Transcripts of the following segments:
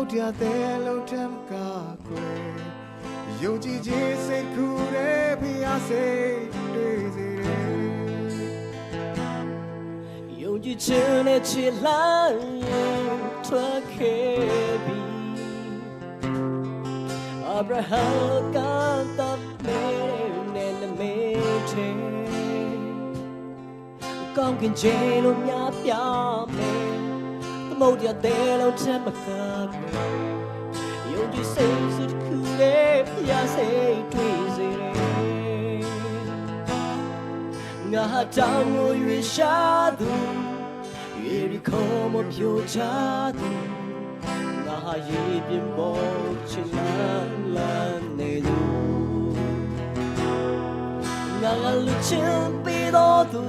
ပြမယ်သမုဒ္ဒရာတဲ့လုံးထမ်းကကွယ်ယုံကြည်ခြင်းစိတ်ကူတဲ့ဖျားစိတ်တွေ့စေတယ်ယုံကြည်ခြင်းနဲ့ချစ်လိုက်ရင်ထွက်ခဲ့ပြီအာဗြဟံကတပ်မေနဲ့နမေချေကောင်းကင်ခြေလို့များပြမယ်သ မုဒ္ဒရာတဲ့လုံးချမ်းမကဘူးယုံကြည်စိတ်စုတစ်ခုနဲ့ဖျားစိတ်တွေ့စေတယ်ငါဟာတောင်းကိုရွေရှာသူရေဒီခေါ်မပြိုချသူငါဟာရေပြင်ပေါ်ချင်လန်းလန်းနေသူငါကလူချင်းပေးတော်သူ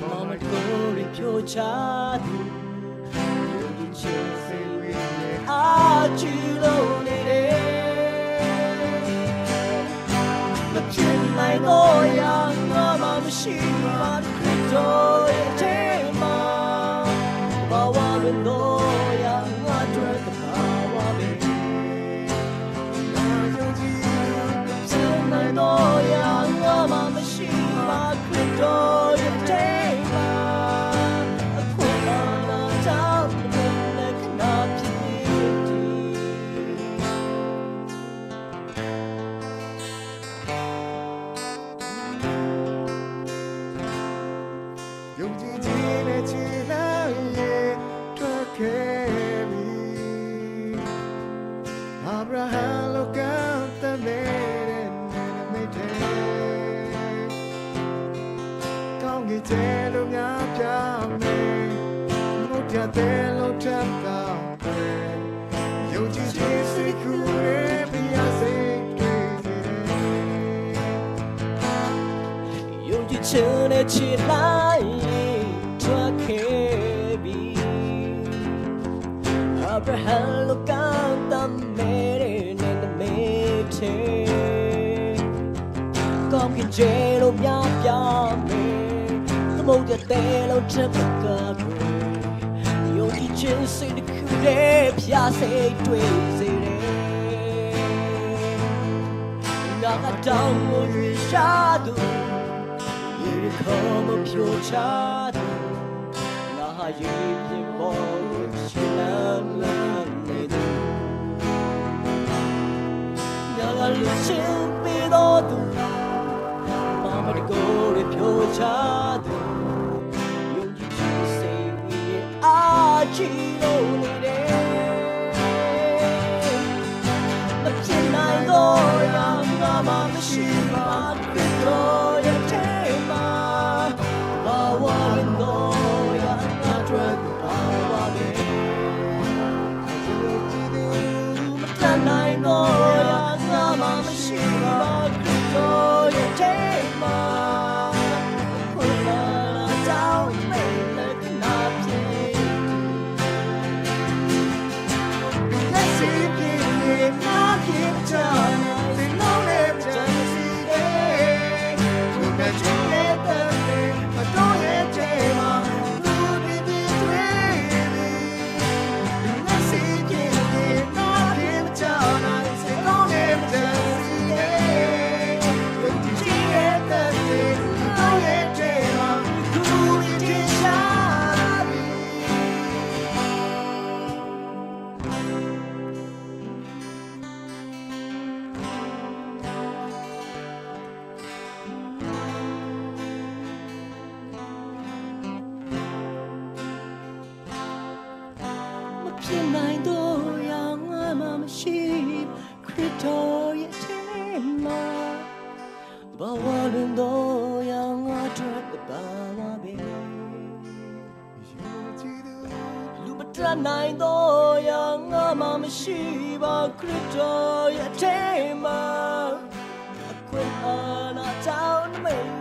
မမတို့ရ ပြိုချသူယုံကြည်ခြင်းစိတ်ဝိညာဉ်အာ ဘုရားတဲ့လို့ထပ်ကောင်းတယ်ယုံကြည်ခြင်းစိတ်ကူရဲ့ပြရစေတွေ့စေတယ်ယုံကြည်ခြင်းနဲ့ချစ်လိုက်ရင်ထွက်ခဲ့ပြီအာဗြဟံလောကတမဲနဲ့နမေချေ ကောင်းကင်ကျဲလို့များပြမယ်သမုဒ္ဒရာတဲလို့ချက်ပကကွယ်ယုံကြည်ခြင်းစိတ်တစ်ခုတည်းဖျားစိတ်တွေ့စေတယ်ငါကတောင်းကိုရွေရှာသူရေခေါ်မဖြိုချသူငါဟာရေပြင်ပေါ်ရှိလမ်းလမ်းနေသူငါကလူချင်းပေးတော်သူမမတကိုရဖြိုချ ချီ လူမတတ်နိုင်တော့ရငါမှမရှိပါခရစ်တော်ရဲ့ထဲမှာအခွင့်အာဏာတောင်းမိန်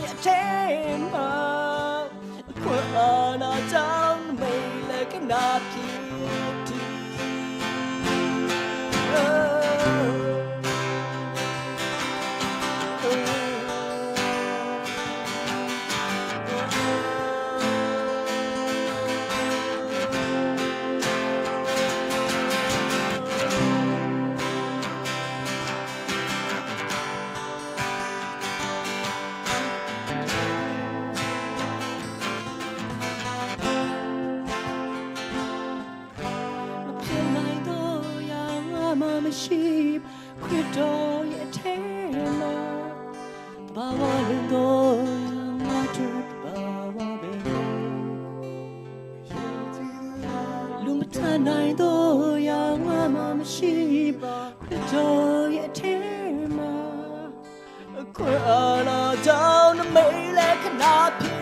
your chamber. sheep que doy eterna bawa lindo matur bawa belo lumtanai do ya mama sheep que doy eterna ခွာလာကြောင်းမေးလဲခနာဖြစ်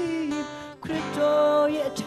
she crypto yet.